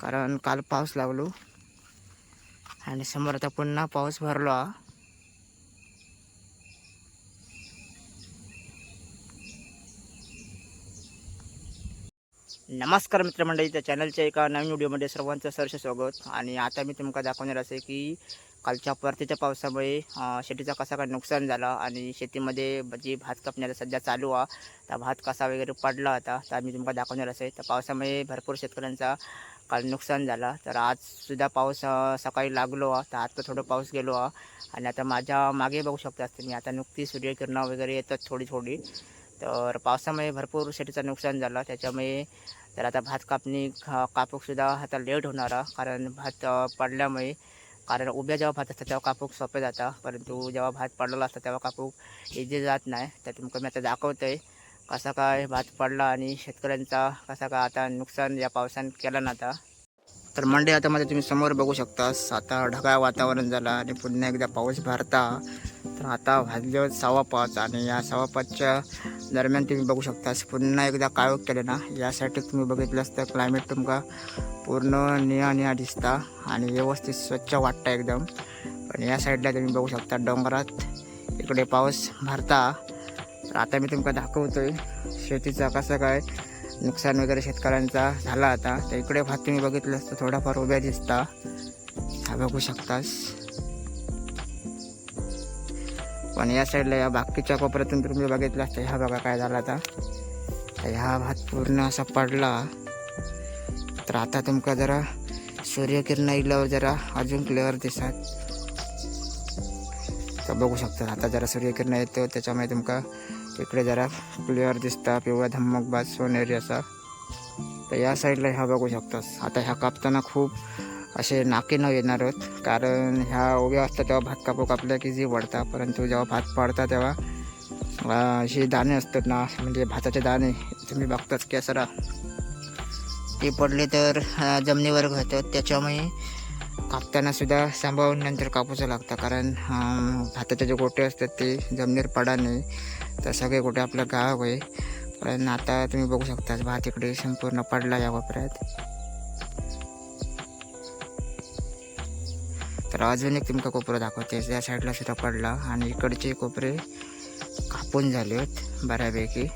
कारण काल पाऊस लागलो. आणि समोर आता पुन्हा पाऊस भरलो. नमस्कार मित्रमंडळी त्या चॅनलच्या एका नवीन व्हिडिओमध्ये सर्वांचं सहर्ष स्वागत. आणि आता मी तुमका दाखवणार असे की कालच्या परतीच्या पावसामुळे शेतीचा कसा काय नुकसान झाला आणि शेतीमध्ये जी भात कापण्याला सध्या चालू आहे त्या भात कसा वगैरे पडला होता तर मी तुमका दाखवणार असे तर पावसामुळे भरपूर शेतकऱ्यांचा काल नुकसान झालं. तर आजसुद्धा पाऊस सकाळी लागलो आहे तर आता थोडं पाऊस गेलो. आणि आता माझ्या मागे बघू शकता तुम्ही आता नुकती सूर्यकिरणं वगैरे येतात थोडी थोडी. तर पावसामुळे भरपूर शेतीचं नुकसान झालं. त्याच्यामुळे तर आता भात कापणी खा कापूकसुद्धा आता लेट होणार आहे. कारण भात पडल्यामुळे. कारण उभ्या जेव्हा भात असतात तेव्हा कापूक सोपे जातं. परंतु जेव्हा भात पडलेला असतं तेव्हा कापूक इझी जात नाही. तर तुमकं मी आता दाखवतो आहे कसा काय भात पडला आणि शेतकऱ्यांचा कसा काय आता नुकसान या पावसानं केलं ना आता? तर मंडे आता मध्ये तुम्ही समोर बघू शकता आता ढगाळ वातावरण झालं आणि पुन्हा एकदा पाऊस भरता. तर आता भाजल्यावर सव्वा पाच आणि या सव्वा पाचच्या दरम्यान तुम्ही बघू शकता पुन्हा एकदा काळोख केले ना. यासाठी तुम्ही बघितलं असतं क्लायमेट तुमका पूर्ण निळा निळा दिसता आणि व्यवस्थित स्वच्छ वाटतं एकदम. पण या साईडला तुम्ही बघू शकता डोंगरात इकडे पाऊस भरता. तर आता मी तुमका दाखवतोय शेतीचा कसं काय नुकसान वगैरे शेतकऱ्यांचा झाला आता. तर इकडे भात तुम्ही बघितलं असतं थोडाफार उभ्या दिसता. हा बघू शकतास. पण या साईडला या बाकीच्या कोपऱ्यातून तुम्ही बघितलं असतं ह्या बघा काय झाला आता. तर ह्या भात पूर्ण असा पडला. तर आता तुमका जरा सूर्यकिरण इल्यावर जरा अजून क्लिअर दिसत. तर बघू शकता आता जरा सूर्यकिरण येतो त्याच्यामुळे तुमका इकडे जरा क्लिअर दिसता पिवळा धम्मक सोनेरी असा. तर या साईडला ह्या बघू शकतास आता ह्या कापताना खूप असे नाके न येणार आहेत कारण ह्या उभ्या असतात तेव्हा भात कापू कापल्या की जी वडतात परंतु जेव्हा भात पडता तेव्हा असे दाणे असतात ना म्हणजे भाताचे दाणे तुम्ही बघताच केसरा. ते पडले तर जमिनीवर घालतात त्याच्यामुळे कापताना सुद्धा सांभाळून नंतर कापूचं लागतं. कारण भाताचे जे गोटे असतात ते जमिनीवर पडा नाही तर सगळे गोटे आपलं गाव आहे. पण आता तुम्ही बघू शकता भात इकडे संपूर्ण पडला या कोपऱ्यात तर अजून एक तुमका कोपरं दाखवते. या साईडला सुद्धा पडला. आणि इकडचे कोपरे कापून झाले आहेत बऱ्यापैकी.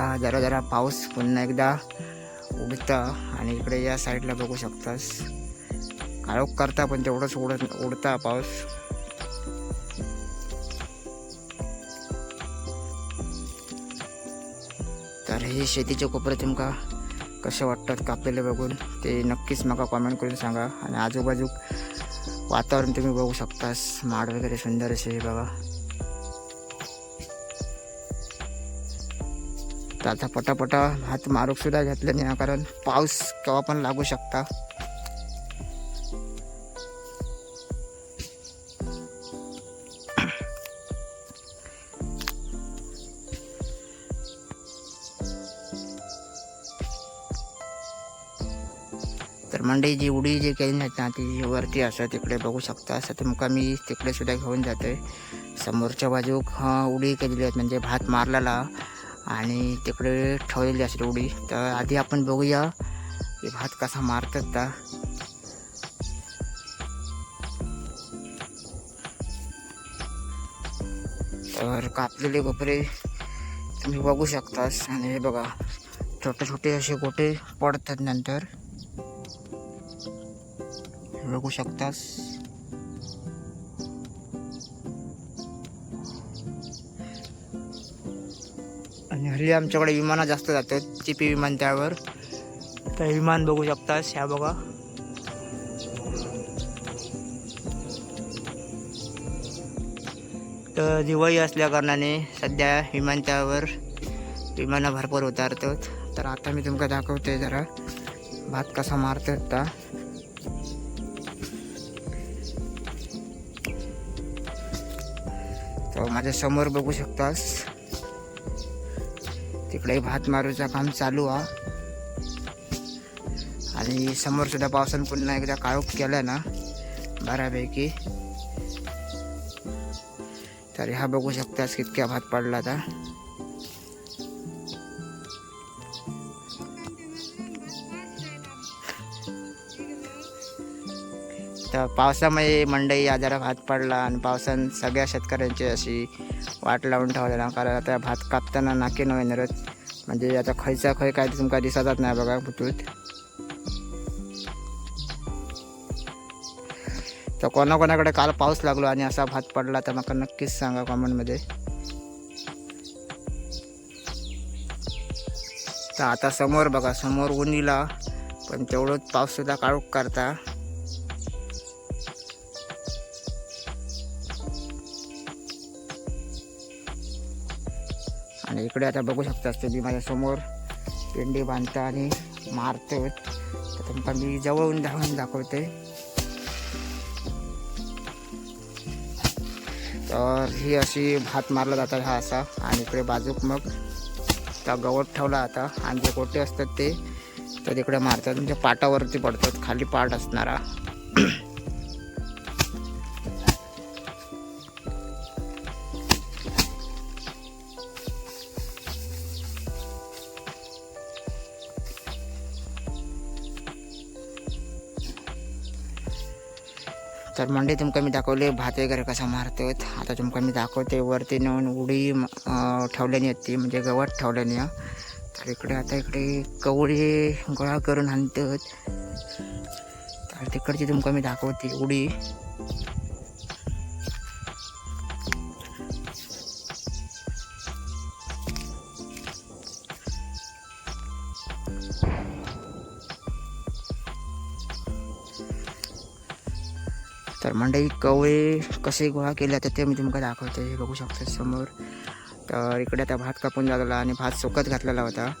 आता जरा जरा पाऊस पुन्हा एकदा उडता आणि इकडे या साईडला बघू शकतास. काळोख करता पण तेवढंच उडत उडता पाऊस. तर हे शेतीचे कोपरे तुमका कसे वाटतात कापलेले बघून ते नक्कीच मला कॉमेंट करून सांगा. आणि आजूबाजू वातावरण तुम्ही बघू शकतास. माड वगैरे सुंदर असे बघा. त्याचा पटापटा हात मारूकसुद्धा घेतले नाही कारण पाऊस केव्हा पण लागू शकता. तर मंडई जी उडी जी केली नाहीत ना ती वरती असं तिकडे बघू शकता. असं तुमका मी तिकडे सुद्धा घेऊन जाते समोरच्या बाजूक उडी केलेली आहेत. म्हणजे भात मारलेला. आणि तिकडे ठेवलेली असेल उडी तर आधी आपण बघूया की भात कसा मारतात का तर कापलेले कोपरे तुम्ही बघू शकतास. आणि हे बघा छोटे छोटे असे गोटे पडतात नंतर. बघू शकतास. हल्ली आमच्याकडे विमानं जास्त जातात चिपी विमान त्यावर. तर विमान बघू शकतास ह्या बघा. तर दिवाळी असल्या कारणाने सध्या विमानतळावर विमानं भरपूर उतारतात. तर आता मी तुमका दाखवते जरा भात कसा मारतात आता. तर माझ्यासमोर बघू शकतास. तिकडे भात मारूचं काम चालू हा. आणि समोरसुद्धा पावसानं पुन्हा एकदा काळोख केला ना बऱ्यापैकी. तर ह्या बघू शकतास कितक्या भात पडला तर तर पावसामध्ये मंडई आजारा भात पडला आणि पावसानं सगळ्या शेतकऱ्यांची अशी वाट लावून ठेवलेला कारण आता भात कापताना नाकी नव्हे म्हणजे आता खयचा खय काय ते तुमका दिसतच नाही बघा पुतूत तर कोणाकोणाकडे काल पाऊस लागलो आणि असा भात पडला तर मला नक्कीच सांगा कॉमेंटमध्ये तर आता समोर बघा समोर ऊन इला पण तेवढंच पाऊस सुद्धा काळूक करता. आणि इकडे आता बघू शकता तुम्ही मी माझ्यासमोर पेंडी बांधता आणि मारतो. तर तुमका मी जवळून धावून दाखवते. तर ही अशी भात मारला जातात हा असा. आणि इकडे बाजूक मग त्या गवत ठेवला आता. आणि जे गोटे असतात ते तर इकडे मारतात. म्हणजे पाटावरती पडतात. खाली पाट असणारा. तर मंडे तुमका मी दाखवले भात वगैरे कसा मारतात आता तुमका मी दाखवते वरती नेऊन उडी ठेवल्यानी आहेत ती म्हणजे गवत ठेवल्यानी. तर इकडे आता इकडे कवळी गोळा करून आणतात तर तिकडची तुमका मी दाखवते उडी. तर मंडई कवळे कसे गोळा केले तर ते मी तुमका दाखवते हे बघू शकता समोर. तर इकडे आता भात कापून लागला आणि भात सुकत घातलेला होता.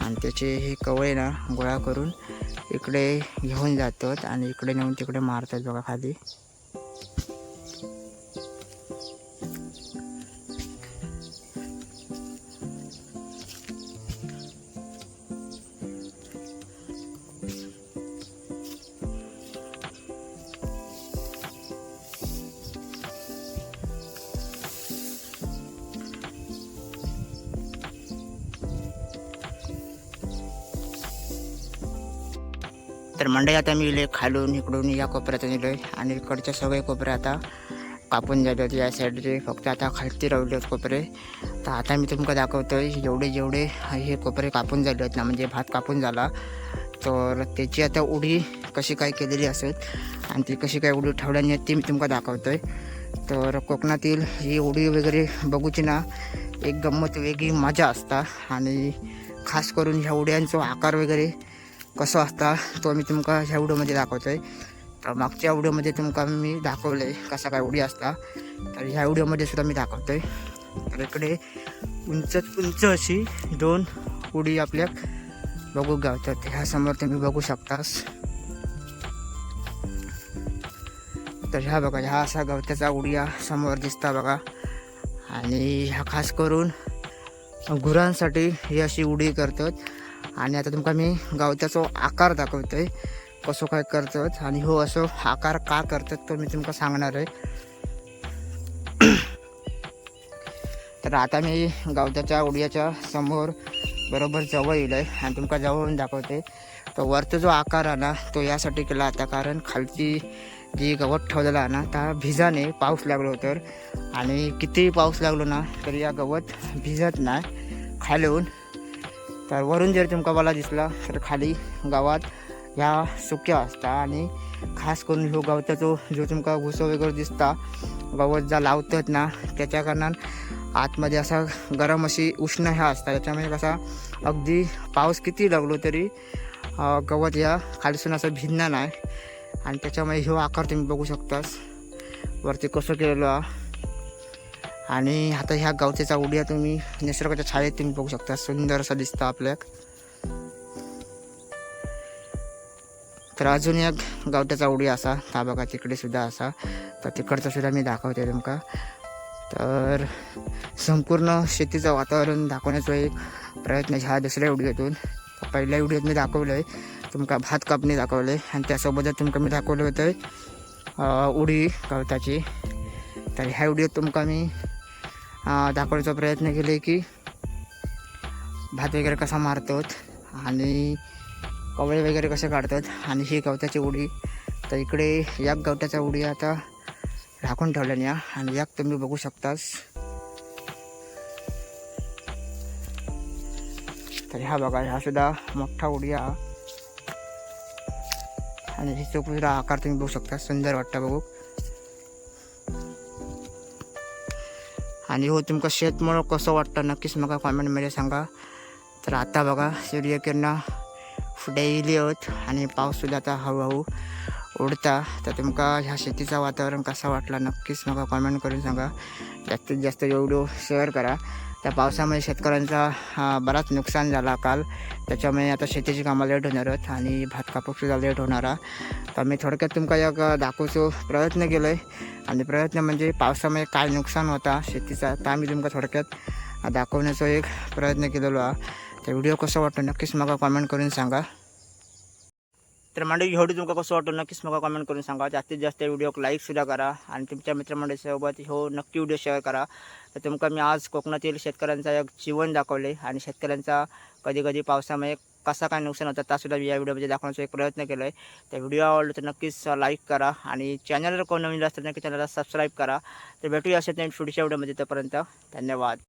आणि त्याचे हे कवळे ना गोळा करून इकडे घेऊन जातात आणि इकडे नेऊन तिकडे मारतात बघा खाली. तर मंडई आता मी इले खालून इकडून या कोपऱ्यात नेलोय आणि इकडचे सगळे कोपरे आता कापून झाले होते या साईडचे. फक्त आता खालती राहिले आहेत कोपरे. तर आता मी तुमका दाखवतोय जेवढे जेवढे हे कोपरे कापून झाले आहेत ना म्हणजे भात कापून झाला तर त्याची आता उडी कशी काय केलेली असेल आणि ती कशी काय उडी ठेवल्याने ती मी तुमका दाखवतोय. तर कोकणातील ही उडी वगैरे बघूची ना एक गंमत वेगळी मजा असता आणि खास करून ह्या उड्यांचो आकार वगैरे कसं असता तो मी तुमका ह्या व्हिडिओमध्ये दाखवतोय. तर मागच्या व्हिडिओमध्ये तुमका मी दाखवलं आहे कसा काय उडी असता. तर ह्या व्हिडिओमध्ये सुद्धा मी दाखवतोय. तर इकडे उंचच उंच अशी दोन उडी आपल्या बघू गावतात. ह्या समोर तुम्ही बघू शकतास. तर ह्या बघा ह्या असा गवत्याचा उडिया समोर दिसता बघा. आणि ह्या खास करून गुरांसाठी ही अशी उडी करतात. आणि आता तुमका मी गावत्याचो आकार दाखवतोय. कसो काय करतात आणि हो असो आकार का करतात तो मी तुमका सांगणार आहे. तर आता मी गावत्याच्या उडियाच्या समोर बरोबर जवळ येईल आहे आणि तुमका जवळून दाखवते. तर वरचा जो आकार आहे ना तो यासाठी केला आता कारण खालची जी गवत ठेवलेला आहे ना त्या भिजाने पाऊस लागलो तर. आणि कितीही पाऊस लागलो ना तरी या गवत भिजत नाही. खालून तर वरून जर तुमका मला दिसला तर खाली गावात ह्या सुक्या असता आणि खास करून ह्यो गवताचो जो तुमका घुसो वगैरे दिसता गवत जा लावतात ना त्याच्या कारणान आतमध्ये असा गरम अशी उष्ण ह्या असता त्याच्यामुळे कसा अगदी पाऊस किती लागलो तरी गवत या खालीसून असं भिन्न नाही आणि त्याच्यामुळे ह्यो आकार तुम्ही बघू शकतास वरती कसं केलेलं आहे. आणि आता ह्या गावच्याचा उडिया तुम्ही निसर्गाच्या छायेत तुम्ही बघू शकता. सुंदर असं दिसतं आपल्याक तर अजून एक गावठ्याचा उडी असा हा बघा तिकडे सुद्धा असा. तर तिकडचा सुद्धा मी दाखवते तुमका तर संपूर्ण शेतीचं वातावरण दाखवण्याचा एक प्रयत्न ह्या दुसऱ्या व्हिडिओतून. पहिल्या व्हिडिओत मी दाखवलं आहे तुमका भात कापणी दाखवलं आहे आणि त्यासोबतच तुमका मी दाखवलं होतं उडी गवताची. तर ह्या व्हिडिओत तुमका मी दाखवण्याचा प्रयत्न केले की भात वगैरे कसा मारतात आणि कवळे वगैरे कसे काढतात आणि ही गवताची उडी. तर इकडे याक गवताच्या उडी आता राखून ठेवल्याने या. आणि याक तुम्ही बघू शकतास. तर हा बघा हा सुद्धा मोठा उडिया आणि ही चोपुरा आकार तुम्ही बघू शकता सुंदर वाटतं बघू. आणि हो तुमका शेतमळ कसं वाटतं? नक्कीच म्हाका कॉमेंटमध्ये सांगा. तर आता बघा सूर्यकिरणं डेली येत आणि पाऊससुद्धा आता हळूहळू उडता. तर तुमका ह्या शेतीचं वातावरण कसा वाटला? नक्कीच म्हाका कॉमेंट करून सांगा. जास्तीत जास्त व्हिडिओ शेअर करा. त्या पावसामुळे शेतकऱ्यांचा हा, बराच नुकसान झाला काल. त्याच्यामुळे आता शेतीची कामं लेट होणार आहेत आणि भात कापूकसुद्धा लेट होणार आहे. तर मी थोडक्यात तुमका एक दाखवचो प्रयत्न केलो आहे आणि प्रयत्न म्हणजे पावसामुळे काय नुकसान होता शेतीचा तर आम्ही तुमका थोडक्यात दाखवण्याचा एक प्रयत्न केलेलो आहे. तर व्हिडिओ कसं वाटतो नक्कीच मला कॉमेंट करून सांगा. तर मंडळी व्हिडिओ तुमका कसं वाटतो नक्कीच मला कमेंट करून सांगा. जास्तीत जास्त व्हिडिओ लाईकसुद्धा करा आणि तुमच्या मित्रमंडळीसोबत हो नक्की व्हिडिओ शेअर करा. तर तुमका मी आज कोकणातील शेतकऱ्यांचा एक जीवन दाखवले आणि शेतकऱ्यांचा कधी कधी पावसामुळे कसा काय नुकसान होतं त्यासुद्धा मी या व्हिडिओमध्ये दाखवण्याचा एक प्रयत्न केला आहे तर व्हिडिओ आवडला तर नक्कीच लाईक करा आणि चॅनलवर कोण नवीन असतं नक्की चॅनलला सबस्क्राईब करा. तर भेटूया असेल पुढच्या व्हिडिओमध्ये तोपर्यंत धन्यवाद.